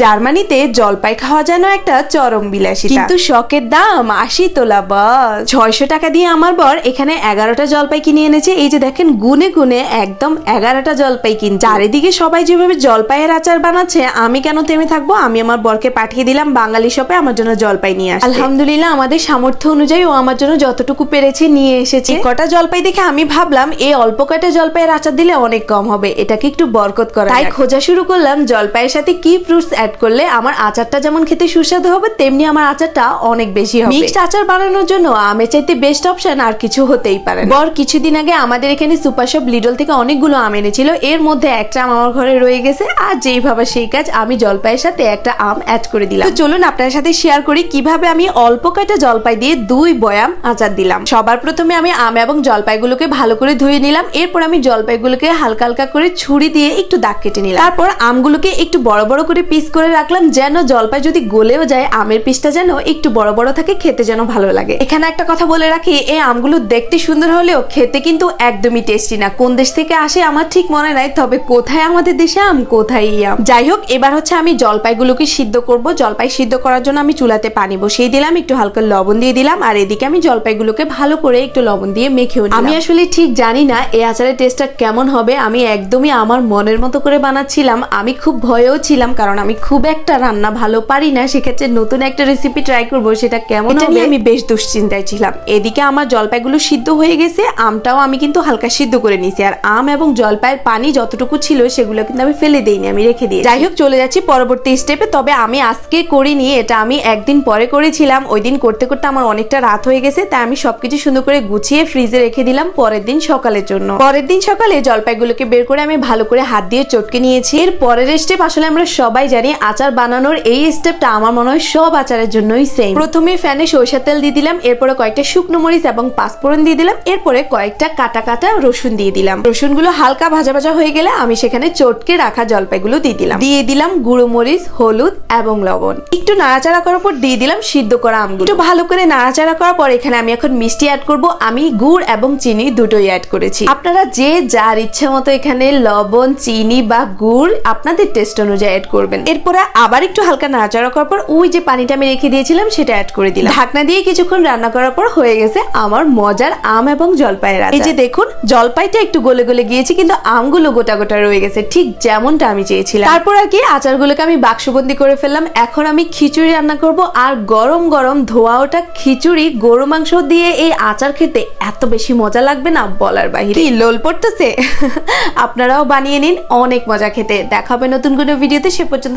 জার্মানিতে জলপাই খাওয়া যেন একটা চরম বিলাসিতা। কিন্তু শখের দাম আশি তোলা বস ছয়শো টাকা দিয়ে আমার বর এখানে এগারোটা জলপাই কিনে এনেছে। এই যে দেখেন গুনে গুনে একদম এগারোটা জলপাই কিন চারিদিকে সবাই যেভাবে জলপাইয়ের আচার বানাচ্ছে আমি কেন থেমে থাকব? আমি আমার বরকে পাঠিয়ে দিলাম বাঙালি শপে আমার জন্য জলপাই নিয়ে আসে আলহামদুলিল্লাহ আমাদের সামর্থ্য অনুযায়ী ও আমার জন্য যতটুকু পেরেছে নিয়ে এসেছে। কটা জলপাই দেখে আমি ভাবলাম এই অল্প কটা জলপাইয়ের আচার দিলে অনেক কম হবে। এটাকে একটু বরকত করা তাই খোঁজা শুরু করলাম জলপাইয়ের সাথে কি ফ্রুটস অ্যাড করলে আমার আচারটা যেমন খেতে সুস্বাদু হবে তেমনি আমার আচারটা অনেক বেশি হবে। মিক্সড আচার বানানোর জন্য আমের চাইতে বেস্ট অপশন আর কিছু হতেই পারে বর কিছুদিন আগে আমাদের এখানে সুপার শপ লিডল থেকে অনেকগুলো আম এনেছিল। এর মধ্যে একটা আম আমার ঘরে রয়ে গেছে আর যেই ভাবে সেই কাজ আমি জলপাইয়ের সাথে একটা আম অ্যাড করে দিলাম। তো চলুন আপনার সাথে শেয়ার করি কীভাবে আমি অল্প কয়টা জলপাই দিয়ে দুই বয়াম আচার দিলাম। সবার প্রথমে আমি আম এবং জলপাইগুলোকে ভালো করে ধুয়ে নিলাম। এরপর আমি জলপাইগুলোকে হালকা হালকা করে ছুরি দিয়ে একটু দাগ কেটে নিলাম। তারপর আমগুলোকে একটু বড় বড় করে পিস করে রাখলাম যেন জলপাই যদি গলেও যায়, আমের পিসটা যেন একটু বড় বড় থাকে, খেতে যেন ভালো লাগে। এখানে একটা কথা বলে রাখি, এই আমগুলো দেখতে সুন্দর হলেও খেতে কিন্তু একদমই টেস্টি না। কোন দেশ থেকে আসে আমার ঠিক মনে নাই, তবে কোথায় আমাদের দেশে আম, কোথায় আম? যাই হোক, এবার হচ্ছে আমি জলপাইগুলোকে সিদ্ধ করব। জলপাই সিদ্ধ করার জন্য আমি চুলাতে পানি বসিয়ে দিলাম, একটু হালকা লবণ দিয়ে দিলাম, আর এদিকে আমি জলপাইগুলোকে ভালো করে একটু লবণ দিয়ে মেখেও। আমি আসলে ঠিক জানি না এই আচারের টেস্টটা কেমন হবে, আমি একদমই আমার মনের মতো করে বানাচ্ছিলাম, আমি খুব ভয়েও ছিলাম, কারণ আমি খুব একটা রান্না ভালো পারি না সেক্ষেত্রে নতুন একটা রেসিপি ট্রাই করব সেটা কেমন হবে? আমি বেশ দুশ্চিন্তায় ছিলাম। এদিকে আমার জলপাইগুলো সিদ্ধ হয়ে গেছে আমটাও আমি কিন্তু হালকা সিদ্ধ করে নিয়েছি। আর আম এবং জলপাইয়ের পানি যতটুকু ছিল সেগুলো কিন্তু আমি ফেলে দিইনি আমি রেখে দিই যাই হোক চলে যাচ্ছি পরবর্তী স্টেপে তবে আমি আজকে করিনি এটা আমি একদিন পরে করেছিলাম। ওই দিন করতে করতে আমার অনেকটা রাত হয়ে গেছে তাই আমি সবকিছু সুন্দর করে গুছিয়ে ফ্রিজে রেখে দিলাম পরের দিন সকালের জন্য। পরের দিন সকালে জলপাইগুলোকে বের করে আমি ভালো করে হাত দিয়ে চটকে নিয়েছি। এর পরের স্টেপ আসলে আমরা সবাই জানি আচার বানানোর এই স্টেপটা আমার মনে হয় সব আচারের জন্যই সেম প্রথমে ফ্যানে সরিষার তেল দিয়ে দিলাম, এরপরে কয়েকটা শুকনো মরিচ এবং পাঁচফোড়ন দিয়ে দিলাম, এরপরে কয়েকটা কাটা কাটা রসুন দিয়ে দিলাম। রসুনগুলো হালকা ভাজা ভাজা হয়ে গেলে আমি সেখানে চটকে রাখা জলপাইগুলো দিয়ে দিলাম। দিয়ে দিলাম গুঁড়ো মরিচ, হলুদ এবং লবণ। একটু নাড়াচাড়া করার পর দিয়ে দিলাম সিদ্ধ করা আমগুলো। একটু ভালো করে নাড়াচাড়া করার পর এখানে আমি এখন মিষ্টি অ্যাড করব। আমি গুড় এবং চিনি দুটোই অ্যাড করেছি। আপনারা যে যার ইচ্ছে মতো এখানে লবণ, চিনি বা গুড় আপনাদের টেস্ট অনুযায়ী অ্যাড করবেন। এরপরে আবার একটু হালকা নাড়াচাড়া করার পর ওই যে পানিটা আমি রেখে দিয়েছিলাম সেটা অ্যাড করে দিলাম। ঢাকনা দিয়ে কিছুক্ষণ রান্না করার পর হয়ে গেছে আমার মজার আম এবং জলপাইয়ের। এই যে দেখুন জলপাইটা একটু গলে গলে গিয়েছে কিন্তু আমগুলো গোটা গোটা রয়ে গেছে ঠিক যেমনটা আমি চেয়েছিলাম। তারপর আর কি আচারগুলোকে আমি বাক্সবন্দি করে ফেললাম। এখন আমি খিচুড়ি রান্না করব আর গরম গরম ধোয়া ওটা খিচুড়ি গরু মাংস দিয়ে এই আচার খেতে এত বেশি মজা লাগবে না বলার বাহিরে। লোল পড়তেছে? আপনারাও বানিয়ে নিন অনেক মজা খেতে। দেখা হবে নতুন কোনো ভিডিওতে সে পর্যন্ত